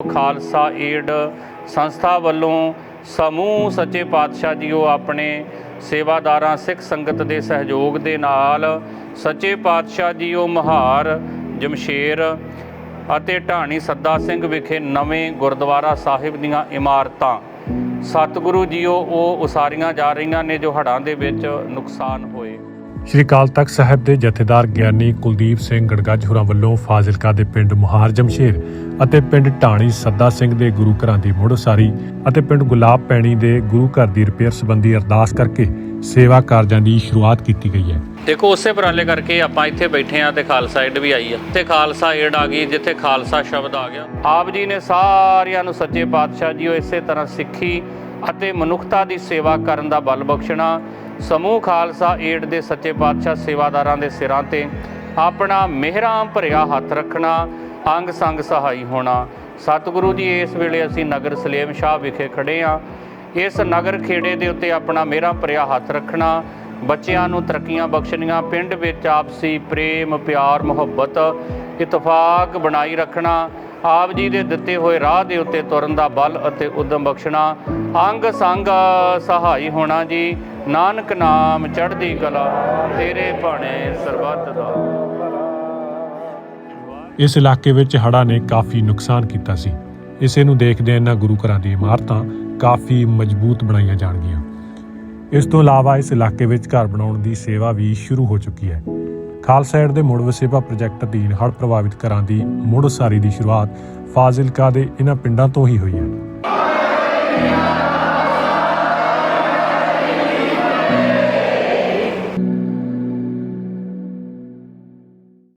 Khalsa aid ਸੰਸਥਾ ਵੱਲੋਂ ਸਮੂਹ ਸੱਚੇ ਪਾਤਸ਼ਾਹ ਜੀਓ ਆਪਣੇ ਸੇਵਾਦਾਰਾਂ, ਸਿੱਖ ਸੰਗਤ ਦੇ ਸਹਿਯੋਗ ਦੇ ਨਾਲ ਸੱਚੇ ਪਾਤਸ਼ਾਹ ਜੀਓ ਮਹਾਰ ਜਮਸ਼ੇਰ ਅਤੇ ਢਾਣੀ ਸੱਦਾ ਸਿੰਘ ਵਿਖੇ ਨਵੇਂ ਗੁਰਦੁਆਰਾ ਸਾਹਿਬ ਦੀਆਂ ਇਮਾਰਤਾਂ। ਸਤਿਗੁਰੂ ਜੀਓ, ਉਹ ਉਸਾਰੀਆਂ ਜਾ ਰਹੀਆਂ ਨੇ ਜੋ ਹੜ੍ਹਾਂ ਦੇ ਵਿੱਚ ਨੁਕਸਾਨ ਹੋਏ। ਸ਼੍ਰੀ ਅਕਾਲ ਤਖਤ ਸਾਹਿਬ ਦੇ ਜਥੇਦਾਰ ਗਿਆਨੀ ਕੁਲਦੀਪ ਸਿੰਘ ਗੜਗੱਜ ਹੋਰਾਂ ਵੱਲੋਂ ਫਾਜ਼ਿਲਕਾ ਦੇ ਪਿੰਡ ਮੁਹਾਰ ਜਮਸ਼ੇਰ ਅਤੇ ਪਿੰਡ ਢਾਣੀ ਸੱਦਾ ਸਿੰਘ ਦੇ ਗੁਰੂ ਘਰਾਂ ਦੀ ਮੁੜ ਉਸਾਰੀ ਅਤੇ ਪਿੰਡ ਗੁਲਾਬ ਪੈਣੀ ਦੇ ਗੁਰੂ ਘਰ ਦੀ ਰਿਪੇਅਰ ਸੰਬੰਧੀ ਅਰਦਾਸ ਕਰਕੇ ਸੇਵਾ ਕਾਰਜਾਂ ਦੀ ਸ਼ੁਰੂਆਤ ਕੀਤੀ ਗਈ ਹੈ। ਦੇਖੋ, ਉਸੇ ਉਪਰਾਲੇ ਕਰਕੇ ਆਪਾਂ ਇੱਥੇ ਬੈਠੇ ਆ ਤੇ ਖਾਲਸਾ ਏਡ ਵੀ ਆਈ ਆ। ਤੇ ਖਾਲਸਾ ਏਡ ਆ ਗਈ ਜਿੱਥੇ ਖਾਲਸਾ ਸ਼ਬਦ ਆ ਗਿਆ। ਆਪ ਜੀ ਨੇ ਸਾਰਿਆਂ ਨੂੰ ਸੱਚੇ ਪਾਤਸ਼ਾਹ ਜੀਓ ਇਸੇ ਤਰ੍ਹਾਂ ਸਿੱਖੀ ਅਤੇ ਮਨੁੱਖਤਾ ਦੀ ਸੇਵਾ ਕਰਨ ਦਾ ਬਲ ਬਖਸ਼ਣਾ, ਸਮੂਹ ਖਾਲਸਾ ਏਡ ਦੇ ਸੱਚੇ ਪਾਤਸ਼ਾਹ ਸੇਵਾਦਾਰਾਂ ਦੇ ਸਿਰਾਂ ਤੇ ਆਪਣਾ ਮਿਹਰਾਂ ਭਰਿਆ ਹੱਥ ਰੱਖਣਾ, ਅੰਗ ਸੰਗ ਸਹਾਈ ਹੋਣਾ। ਸਤਿਗੁਰੂ ਜੀ, ਇਸ ਵੇਲੇ ਅਸੀਂ ਨਗਰ ਸਲੇਮ ਸ਼ਾਹ ਵਿਖੇ ਖੜੇ ਆ। ਇਸ ਨਗਰ ਖੇੜੇ ਦੇ ਉੱਤੇ ਆਪਣਾ ਮਿਹਰਾਂ ਭਰਿਆ ਹੱਥ ਰੱਖਣਾ। ਬੱਚਿਆਂ ਨੂੰ ਤਰੱਕੀਆਂ ਬਖਸ਼ਣੀਆਂ, ਪਿੰਡ ਵਿੱਚ ਆਪਸੀ ਪ੍ਰੇਮ, ਪਿਆਰ, ਮੁਹੱਬਤ, ਇਤਫਾਕ ਬਣਾਈ ਰੱਖਣਾ। ਆਪ ਜੀ ਦੇ ਦਿੱਤੇ ਹੋਏ ਰਾਹ ਦੇ ਉੱਤੇ ਤੁਰਨ ਦਾ ਬਲ ਅਤੇ ਉਦਮ ਬਖਸ਼ਣਾ। ਅੰਗ ਸੰਗ ਸਹਾਈ ਹੋਣਾ ਜੀ। ਨਾਨਕ ਨਾਮ ਚੜ੍ਹਦੀ ਕਲਾ, ਤੇਰੇ ਭਾਣੇ ਸਰਬੱਤ ਦਾ। ਇਸ ਇਲਾਕੇ ਵਿੱਚ ਹੜ੍ਹਾਂ ਨੇ ਕਾਫੀ ਨੁਕਸਾਨ ਕੀਤਾ ਸੀ। ਇਸੇ ਨੂੰ ਦੇਖਦੇ ਇਹਨਾਂ ਗੁਰੂ ਘਰਾਂ ਦੀ ਇਮਾਰਤਾਂ ਕਾਫੀ ਮਜ਼ਬੂਤ ਬਣਾਈਆਂ ਜਾਣਗੀਆਂ। ਇਸ ਤੋਂ ਇਲਾਵਾ ਇਸ ਇਲਾਕੇ ਵਿੱਚ ਘਰ ਬਣਾਉਣ ਦੀ ਸੇਵਾ ਵੀ ਸ਼ੁਰੂ ਹੋ ਚੁੱਕੀ ਹੈ। ਖਾਲਸਾਇਡ ਦੇ ਮੁੜ ਵਸੇਬਾ ਪ੍ਰੋਜੈਕਟ ਅਧੀਨ ਹੜ੍ਹ ਪ੍ਰਭਾਵਿਤ ਘਰਾਂ ਦੀ ਮੁੜ ਉਸਾਰੀ ਦੀ ਸ਼ੁਰੂਆਤ ਫਾਜ਼ਿਲਕਾ ਦੇ ਇਹਨਾਂ ਪਿੰਡਾਂ ਤੋਂ ਹੀ ਹੋਈ ਹੈ।